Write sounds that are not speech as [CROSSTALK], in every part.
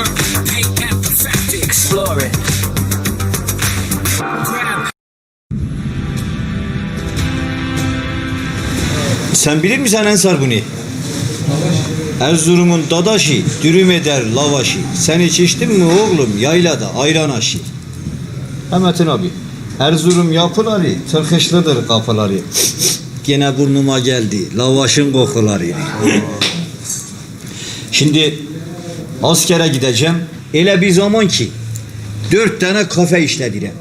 work, paint and perfect it. Explore it. Grab Sen bilir misin Ensar bunu? Erzurum'un dadaşı dürüm eder lavaşı. Sen hiç içtin mi oğlum yaylada ayran aşı? Metin abi. Erzurum yapıları tırkışlıdır kapıları. Gene burnuma geldi lavaşın kokuları. Şimdi askere gideceğim. Ele bir zaman ki dört tane kafe işledirem.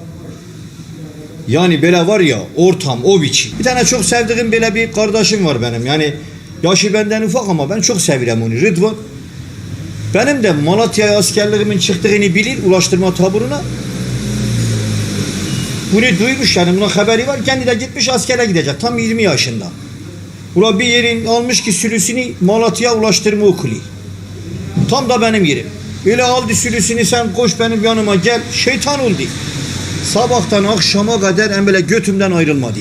Yani böyle var ya ortam o biçim. Bir tane çok sevdiğim böyle bir kardeşim var benim. Yani yaşı benden ufak ama ben çok seviyorum onu. Rıdvan. Benim de Malatya'ya askerliğimin çıktığını bilir ulaştırma taburuna. Bunu duymuş yani buna haberi var. Kendi de gitmiş askere gidecek. Tam 20 yaşında. Ula bir yerin almış ki sürüsünü Malatya Ulaştırma Okulu. Tam da benim yerim. Öyle aldı sürüsünü sen koş benim yanıma gel. Şeytan oldu. Sabahtan akşama kadar en böyle götümden ayrılmadı.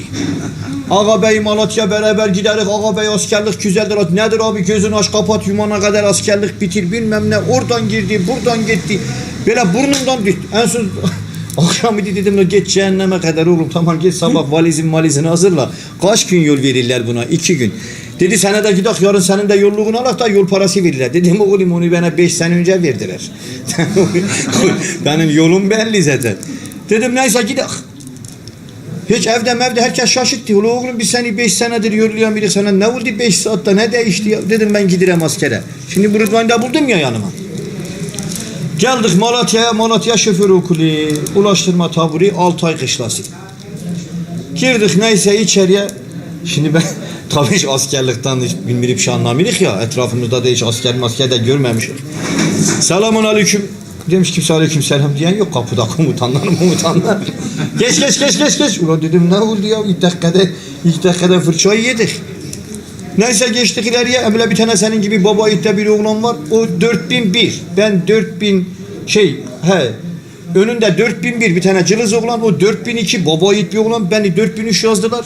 Ağa bey Malatya beraber giderik. Ağa bey askerlik güzeldir. Nedir abi gözünü aç kapat yumana kadar askerlik bitir bilmem ne. Oradan girdi buradan gitti. Böyle burnumdan düştü. En son [LAUGHS] akşam idi dedim geç cehenneme kadar oğlum tamam git sabah [LAUGHS] valizin valizini hazırla. Kaç gün yol verirler buna? İki gün. Dedi sana da gidelim yarın senin de yolluğunu alak da yol parası verirler. Dedim oğlum onu bana beş sene önce verdiler. [LAUGHS] Benim yolum belli zaten. Dedim neyse gidelim. Hiç evde mevde herkes şaşırttı. Ula oğlum biz seni beş senedir yolluyan biri sana ne oldu beş saatte ne değişti ya? Dedim ben gidirem askere. Şimdi bu Rıdvan'ı da buldum ya yanıma. Geldik Malatya'ya, Malatya Şoför Okulu, Ulaştırma Taburi, Altay Kışlası. Girdik neyse içeriye. Şimdi ben tabii hiç askerlikten hiç bilmirip anlamıyoruz ya. Etrafımızda da hiç asker masker de görmemişiz. Selamun aleyküm. Demiş kimse aleyküm selam diyen yok kapıda komutanlar komutanlar. geç geç geç geç geç. Ulan dedim ne oldu ya ilk dakikada ilk dakikada fırçayı yedik. Neyse geçtik ileriye. Emre bir tane senin gibi baba yiğitte bir oğlan var. O 4001. Ben 4000 şey he önünde 4001 bir tane cılız oğlan. O 4002 baba yiğit bir oğlan. Beni 4003 yazdılar.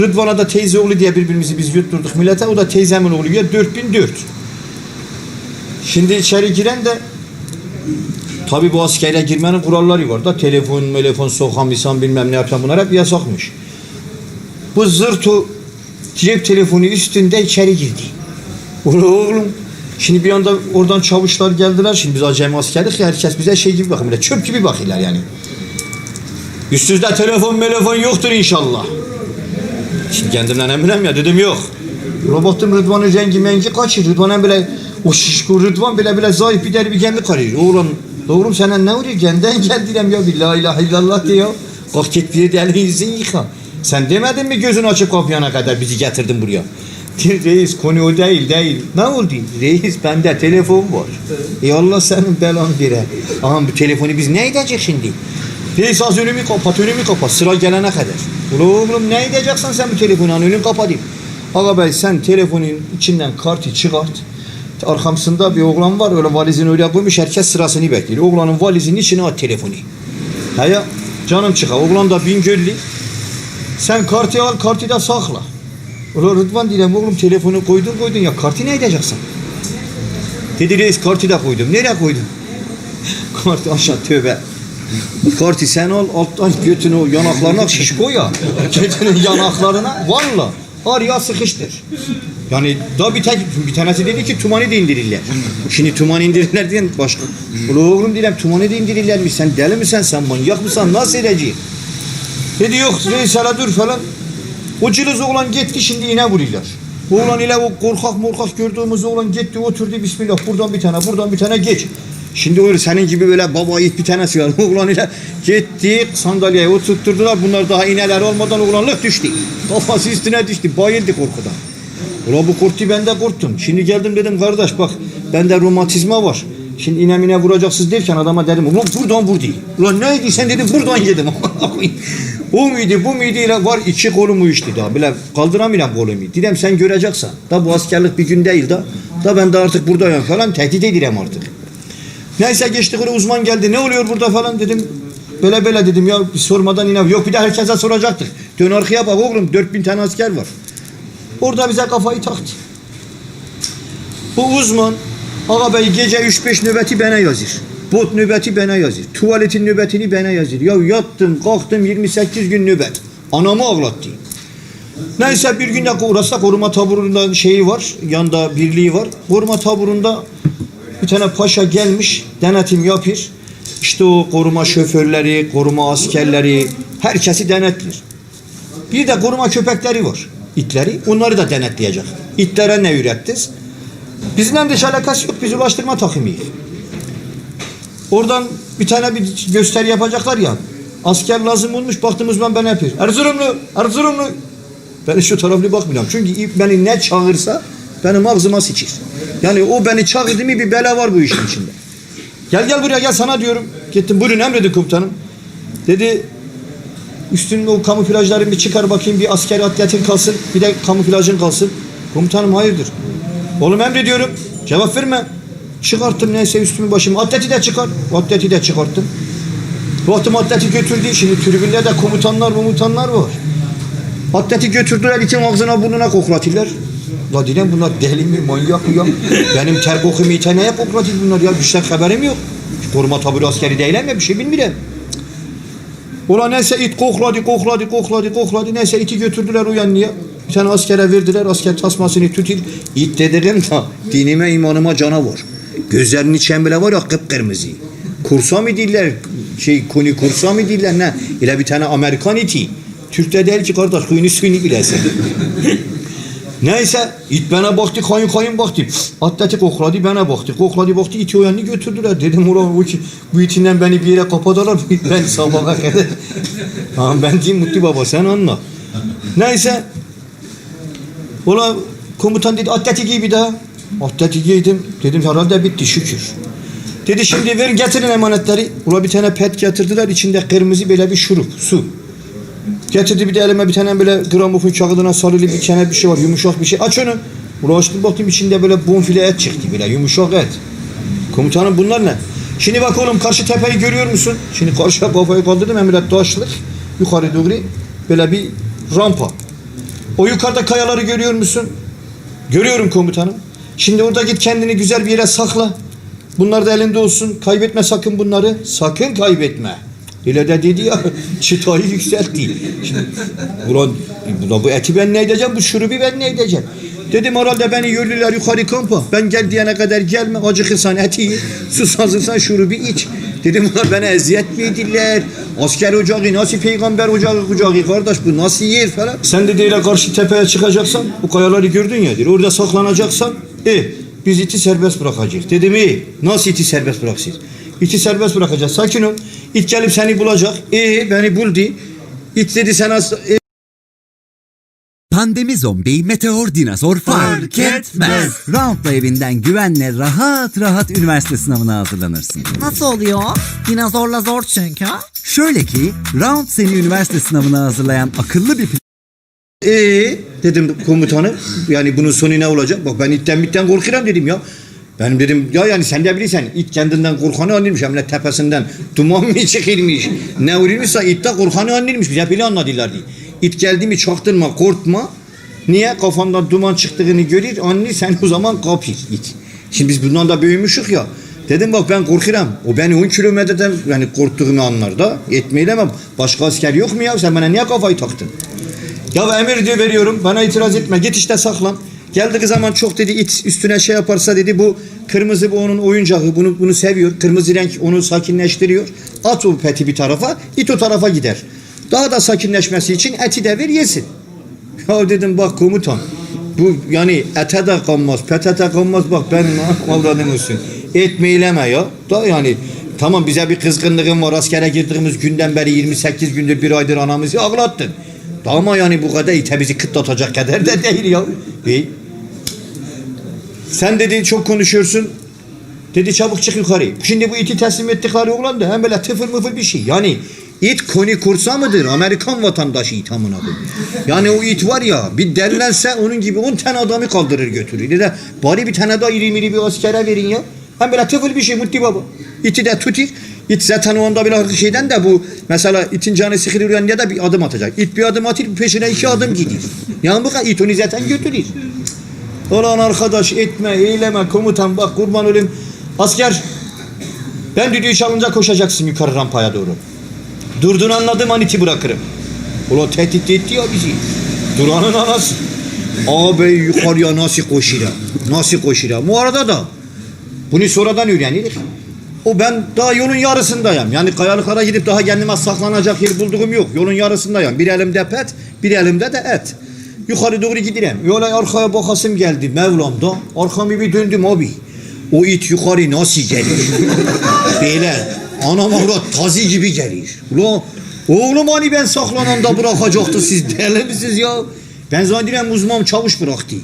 Rıdvan'a da teyze oğlu diye birbirimizi biz yutturduk millete. O da teyzemin oğlu ya 4004. Şimdi içeri giren de Tabi bu askere girmenin kuralları var da telefon, telefon sokamıyorsan bilmem ne yapsan bunlar hep yasakmış. Bu zırto cep telefonu üstünde içeri girdi. Oğlum şimdi bir anda oradan çavuşlar geldiler. Şimdi biz acemi askerlik ya herkes bize şey gibi bakın böyle çöp gibi bakıyorlar yani. Üstünüzde telefon telefon yoktur inşallah. Şimdi kendimden eminim ya dedim yok. Robotum Rıdvan'ın rengi mengi kaçır. Rıdvan'a bile o şişko Rıdvan bile bile zayıf bir der bir kendi karıyor. Oğlum doğrum sana ne oluyor? Kendinden geldiğim [LAUGHS] ya bir la ilahe illallah diyor. Kalk git bir de elini yüzünü yıka. Sen demedin mi gözünü açıp kapayana kadar bizi getirdin buraya? [LAUGHS] Reis konu o değil değil. Ne oldu? Reis bende telefon var. E Allah senin belanı bire. Aha bu telefonu biz ne edecek şimdi? Az önümü kapat, önümü kapat. Sıra gelene kadar. Oğlum ne edeceksin sen bu telefonu? Önünü kapatayım. Aga bey sen telefonun içinden kartı çıkart. Arkamsında bir oğlan var öyle valizini öyle koymuş herkes sırasını bekliyor. Oğlanın valizinin içine at telefonu. Ha canım çıkar. Oğlan da Bingöl'lü. Sen kartı al kartı da sakla. Ulan Rıdvan diyeceğim oğlum telefonu koydun koydun ya kartı ne edeceksin? Dedi reis kartı da koydum. Nereye koydun? [LAUGHS] kartı aşağı tövbe. Kartı sen al alttan götünü yanaklarına şiş koy ya. Götünün yanaklarına valla araya sıkıştır. Yani da bir tek bir tanesi dedi ki tumanı da indirirler. Şimdi tumanı indirirler diyen başka. Ulan oğlum diyelim tumanı da indirirler mi? Sen deli misin sen manyak mısın? Nasıl edeceğim? Dedi yok hele dur falan. O cılız oğlan gitti şimdi yine vuruyorlar. Oğlan ile o korkak morkak gördüğümüz oğlan gitti oturdu bismillah buradan bir tane buradan bir tane geç. Şimdi öyle senin gibi böyle baba yiğit bir tanesi var. [LAUGHS] Oğlan ile gitti sandalyeye oturtturdular. Bunlar daha ineler olmadan oğlanlık düştü. Kafası üstüne düştü. Bayıldı korkudan. Ulan bu korktu ben de korktum. Şimdi geldim dedim kardeş bak bende romatizma var. Şimdi ine mine vuracaksınız derken adama dedim ulan buradan vur değil. Ulan neydi sen dedim buradan yedim. [LAUGHS] o muydu bu muydu var iki kolum uyuştu daha. Bile kaldıramıyorum kolumu. Dedim sen göreceksin. Da bu askerlik bir gün değil da. Da ben de artık buradayım falan tehdit edirem artık. Neyse geçtik oraya uzman geldi. Ne oluyor burada falan dedim. Böyle böyle dedim ya sormadan yine yok bir de herkese soracaktık. Dön arkaya bak oğlum 4000 tane asker var. Orada bize kafayı taktı. Bu uzman Ağa bey gece 3-5 nöbeti bana yazır. Bot nöbeti bana yazır. Tuvaletin nöbetini bana yazır. Ya yattım kalktım 28 gün nöbet. Anamı ağlattı. Neyse bir günde orası koruma taburunda şeyi var. Yanda birliği var. Koruma taburunda bir tane paşa gelmiş. Denetim yapır. İşte o koruma şoförleri, koruma askerleri herkesi denetler. Bir de koruma köpekleri var. itleri. Onları da denetleyecek. İtlere ne ürettiniz? Bizimle de hiç alakası yok. Biz ulaştırma takımıyız. Oradan bir tane bir gösteri yapacaklar ya. Asker lazım olmuş. Baktığımız ben ben yapıyor. Erzurumlu, Erzurumlu. Ben şu taraflı bakmıyorum. Çünkü beni ne çağırsa benim ağzıma sıçır. Yani o beni çağırdı mı bir bela var bu işin içinde. Gel gel buraya gel sana diyorum. Gittim buyurun emredin komutanım. Dedi üstünde o kamuflajları bir çıkar bakayım bir asker atletin kalsın bir de kamuflajın kalsın. Komutanım hayırdır? Oğlum emrediyorum. Cevap verme. Çıkarttım neyse üstümü başımı. Atleti de çıkar. Atleti de çıkarttım. Baktım atleti götürdü. Şimdi tribünde de komutanlar komutanlar var. Atleti götürdüler için ağzına burnuna koklatırlar. La dedim bunlar deli mi manyak mı ya? Benim ter kokumu ite neye koklatır bunlar ya? Bir şeyden haberim yok. Koruma taburu askeri değilim ya bir şey bilmiyorum. Ulan neyse it kokladı kokladı kokladı kokladı neyse iti götürdüler o yanlıya. Bir tane askere verdiler asker tasmasını tutur. İt dedirim da dinime imanıma canavar. Gözlerinin içen var ya kıpkırmızı. Kursa mı diller şey kuni kursa mı diller ne? İle bir tane Amerikan iti. Türk'te değil ki kardeş huyunu suyunu bilesin. Neyse it bana baktı kayın kayın baktı. Atleti kokladı bana baktı. Kokladı baktı iti o yanını götürdüler. Dedim ulan bu, ki- bu itinden beni bir yere kapadılar. [LAUGHS] ben sabaha kadar. [LAUGHS] Tamam ben diyeyim Mutlu Baba sen anla. Neyse. Ulan komutan dedi atleti giy bir daha. Atleti giydim. Dedim herhalde bitti şükür. Dedi şimdi verin getirin emanetleri. Ula bir tane pet getirdiler. içinde kırmızı böyle bir şurup, su. Getirdi bir de elime bir tane böyle gramofon kağıdına sarılı bir tane bir şey var. Yumuşak bir şey. Aç onu. Ula açtım baktım içinde böyle bonfile et çıktı böyle yumuşak et. Komutanım bunlar ne? Şimdi bak oğlum karşı tepeyi görüyor musun? Şimdi karşıya kafayı kaldırdım emret taşlık. Yukarı doğru böyle bir rampa. O yukarıda kayaları görüyor musun? Görüyorum komutanım. Şimdi orada git kendini güzel bir yere sakla. Bunlar da elinde olsun. Kaybetme sakın bunları. Sakın kaybetme. Öyle de dedi ya [LAUGHS] çıtayı yükseltti. Şimdi ulan, ulan bu eti ben ne edeceğim? Bu şurubu ben ne edeceğim? Dedim herhalde beni yürürler yukarı kampa. Ben gel diyene kadar gelme. Acıkırsan eti ye. Susazırsan şurubu iç. Dedim ulan bana eziyet mi edirler? Asker ocağı nasıl peygamber ocağı kucağı kardeş bu nasıl yer falan. Sen de değil karşı tepeye çıkacaksan bu kayaları gördün ya. Orada saklanacaksan e biz iti serbest bırakacağız. Dedim iyi. Nasıl iti serbest bıraksınız? İti serbest bırakacağız. Sakin ol. İt gelip seni bulacak. E beni buldu. İt dedi sen as e, Pandemi zombi, meteor dinozor fark etmez. Round'la evinden güvenle rahat rahat üniversite sınavına hazırlanırsın. Nasıl oluyor? Dinozorla zor çünkü. Şöyle ki Round seni üniversite sınavına hazırlayan akıllı bir Ee dedim komutanım yani bunun sonu ne olacak? Bak ben itten bitten korkuyorum dedim ya. Benim dedim ya yani sen de bilirsen it kendinden korkanı anlıyormuş hem de tepesinden duman mı çıkırmış ne uğrıyormuşsa it de korkanı anlıyormuş bize bile anladılar diye. İt geldi mi çaktırma korkma niye kafandan duman çıktığını görür anne sen o zaman kapır it. Şimdi biz bundan da büyümüşük ya. Dedim bak ben korkuyorum. O beni 10 kilometreden yani korktuğumu anlar da etmeyelemem. Başka asker yok mu ya? Sen bana niye kafayı taktın? Ya emir diyor veriyorum bana itiraz etme git işte saklan. Geldiği zaman çok dedi it üstüne şey yaparsa dedi bu kırmızı bu onun oyuncağı bunu bunu seviyor. Kırmızı renk onu sakinleştiriyor. At o peti bir tarafa it o tarafa gider. Daha da sakinleşmesi için eti de ver yesin. Ya dedim bak komutan bu yani ete de kanmaz pete de kanmaz bak ben avradım olsun. Etmeyleme ya. Da yani tamam bize bir kızgınlığın var askere girdiğimiz günden beri 28 gündür bir aydır anamızı ağlattın. Ama yani bu kadar ite bizi kıtlatacak kadar da değil ya. Bey. Sen dedi çok konuşuyorsun. Dedi çabuk çık yukarı. Şimdi bu iti teslim ettikleri oğlan da hem böyle tıfır mıfır bir şey. Yani it koni kursa mıdır? Amerikan vatandaşı it amına. Yani o it var ya bir derlense onun gibi 10 tane adamı kaldırır götürür. Dedi bari bir tane daha iri miri bir askere verin ya. Hem böyle tıfır bir şey Mutti baba. İti de tutur. İt zaten o anda bir şeyden de bu mesela itin canı sıkılır uyanınca da bir adım atacak. İt bir adım atır peşine iki adım gidiyor. Yani bu kadar it onu zaten götürür. Ulan arkadaş etme, eyleme, komutan bak kurban olayım. Asker ben düdüğü çalınca koşacaksın yukarı rampaya doğru. Durduğunu anladım an iti bırakırım. Ulan tehdit etti ya bizi. Duranın anası. Ağabey yukarıya nasıl koşuyor? Nasıl koşuyor? Bu arada da bunu sonradan öğrenilir. O ben daha yolun yarısındayım. Yani kayalıklara gidip daha kendime saklanacak yer bulduğum yok. Yolun yarısındayım. Bir elimde pet, bir elimde de et. Yukarı doğru giderim. Yola arkaya bakasım geldi Mevlam'da. Arkamı bir döndüm abi. O it yukarı nasıl gelir? [LAUGHS] Böyle anam avrat tazi gibi gelir. Ulan oğlum hani ben saklananda bırakacaktı siz deli misiniz ya? Ben zannediyorum uzman çavuş bıraktı.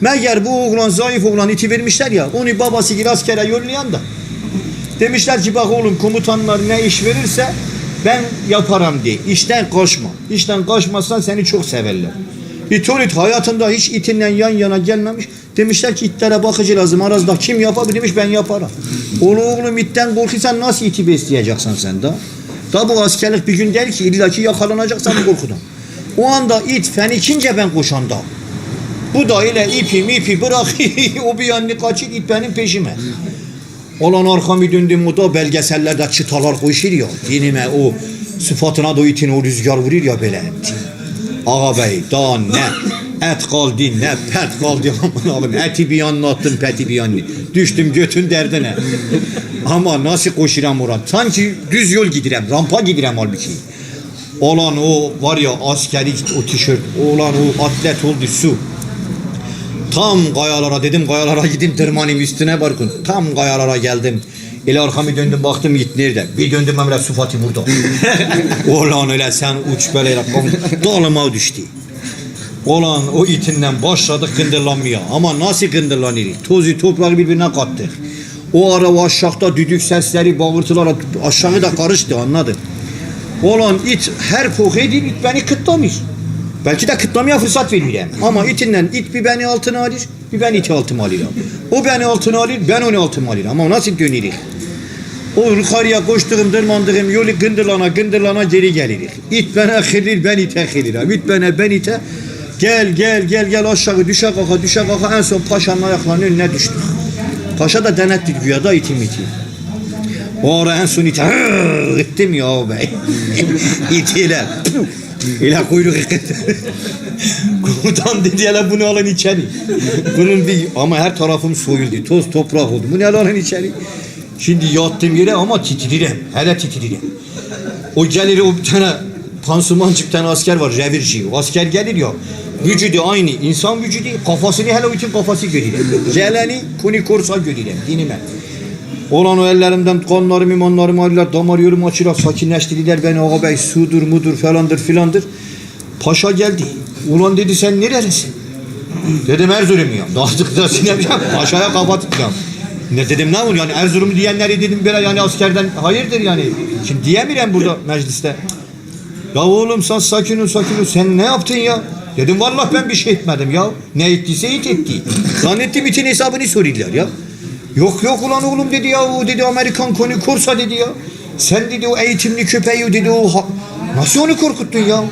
Meğer bu oğlan zayıf oğlan iti vermişler ya onu babası gibi askere yollayan da. Demişler ki bak oğlum komutanlar ne iş verirse ben yaparım diye. İşten kaçma. İşten kaçmazsan seni çok severler. İtolit hayatında hiç itinle yan yana gelmemiş. Demişler ki itlere bakıcı lazım. Arazda kim yapabilir demiş ben yaparım. Oğlum oğlum itten korkuyorsan nasıl iti besleyeceksin sen de? Da bu askerlik bir gün değil ki illaki yakalanacaksan korkudan. O anda it fenikince ben koşanda. Bu da ile ipi mipi bırak [LAUGHS] o bir yanını kaçır it benim peşime. Olan arkamı döndüm o da belgesellerde çıtalar koşur ya. Dinime o sıfatına da itin o rüzgar vurur ya böyle. Ağabey daha ne et kaldı ne pet kaldı aman abim eti bir yanına attım peti bir yanına. Düştüm götün derdine. Ama nasıl koşuram Murat? Sanki düz yol gidirem rampa gidirem halbuki. Olan o var ya askeri o tişört olan o atlet oldu su. Tam kayalara dedim kayalara gideyim tırmanayım üstüne barkın. Tam kayalara geldim. İle arkamı döndüm baktım git nerede? Bir döndüm Emre Sufati burada. [LAUGHS] Ulan öyle sen uç böyle dalıma düştü. Olan o itinden başladık gındırlanmaya. Ama nasıl gındırlanırız? Tozu toprağı birbirine kattık. O ara aşağıda düdük sesleri, bağırtılar aşağı da karıştı anladın. Olan it her poke edip it beni kıtlamış. Belki de kıtlamaya fırsat veriyorum. Ama itinden it bir beni altına alır, ben iti altıma alırım. O beni altına alır, ben onu altıma alırım. Ama nasıl döneriz? O yukarıya koştuğum, tırmandığım yolu gındırlana gındırlana geri gelirik. İt bana kırır, ben ite kırırım. İt bana, ben ite. Gel gel gel gel aşağı düşe kaka düşe kaka en son paşanın ayaklarının önüne düştük. Paşa da denetti güya da itim iti. O ara en son iti gittim ya bey. İtiyle. İle kuyruk Komutan dedi hele bunu alın içeri. Bunun bir ama her tarafım soyuldu. Toz toprak oldu. Bunu alın içeri. Şimdi yattım yere ama titririm. Hele titririm. O gelir o bir tane pansumancı bir asker var revirci. O asker gelir ya. Vücudu aynı insan vücudu. Kafasını hele bütün kafası görüyor. Geleni kuni korsa görüyor. Dinime. Olan o ellerimden kanlarımı imanlarımı alırlar. Damarıyorum açırlar. Sakinleştirdiler beni. Ağabey sudur mudur falandır filandır. Paşa geldi. Ulan dedi sen nerelisin? Dedim Erzurumluyum. Dağıtık da sinemeyeceğim. Paşaya kapatacağım. Ne dedim ne olur yani Erzurum diyenleri dedim böyle yani askerden hayırdır yani. Şimdi diyemiyorum burada mecliste. Ya oğlum sen sakin ol sakin ol sen ne yaptın ya? Dedim vallahi ben bir şey etmedim ya. Ne ettiyse it etti. Zannettim itin hesabını soruyorlar ya. Yok yok ulan oğlum dedi ya o dedi Amerikan konu korsa dedi ya. Sen dedi o eğitimli köpeği dedi o nasıl onu korkuttun ya?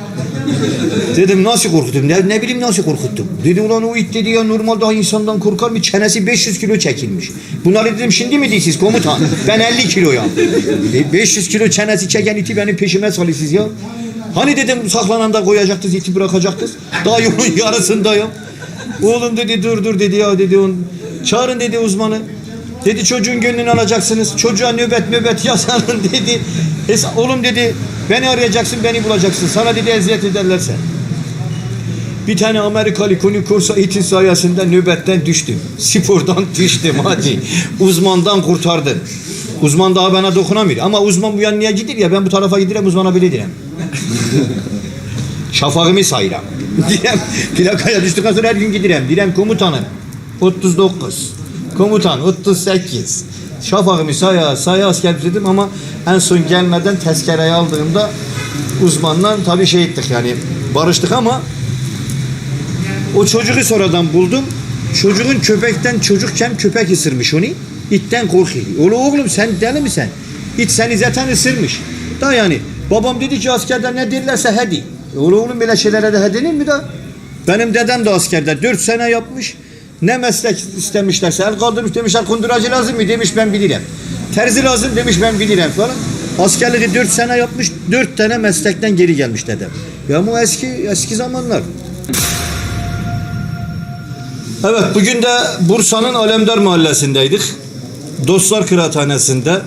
Dedim nasıl korkuttum? Ne, ne bileyim nasıl korkuttum? Dedi ulan o it dedi ya normal daha insandan korkar mı? Çenesi 500 kilo çekilmiş. Bunları dedim şimdi mi değilsiniz komutan? Ben 50 kiloyum. E, 500 kilo çenesi çeken iti benim peşime salıyorsunuz ya. Hani dedim saklananda koyacaktınız iti bırakacaktınız. Daha yolun [LAUGHS] yarısındayım. Oğlum dedi dur dur dedi ya dedi on. Çağırın dedi uzmanı. Dedi çocuğun gönlünü alacaksınız. Çocuğa nöbet nöbet yazalım [LAUGHS] dedi. Oğlum dedi beni arayacaksın beni bulacaksın. Sana dedi eziyet ederlerse. Bir tane Amerikalı konu kursa itin sayesinde nöbetten düştüm. Spordan [LAUGHS] düştüm hadi. Uzmandan kurtardım. Uzman daha bana dokunamıyor. Ama uzman bu yanına gider ya ben bu tarafa giderim uzmana bile direm. Şafağımı sayıram. [LAUGHS] Direm plakaya düştükten sonra her gün giderim. Direm komutanım 39. Komutan 38. Şafağımı saya saya asker dedim ama en son gelmeden tezkereyi aldığımda uzmandan tabii şey ettik yani barıştık ama o çocuğu sonradan buldum. Çocuğun köpekten çocukken köpek ısırmış onu. İtten korkuyor. Oğlum oğlum sen deli misin? İt seni zaten ısırmış. Da yani babam dedi ki askerden ne derlerse hadi. Oğlum oğlum böyle şeylere de he denir mi da? Benim dedem de askerde 4 sene yapmış. Ne meslek istemişlerse el kaldırmış demişler kunduracı lazım mı demiş ben bilirim. Terzi lazım demiş ben bilirim falan. Askerliği dört sene yapmış dört tane meslekten geri gelmiş dedem. Ya bu eski eski zamanlar. Evet bugün de Bursa'nın Alemdar mahallesindeydik. Dostlar Kıraathanesi'nde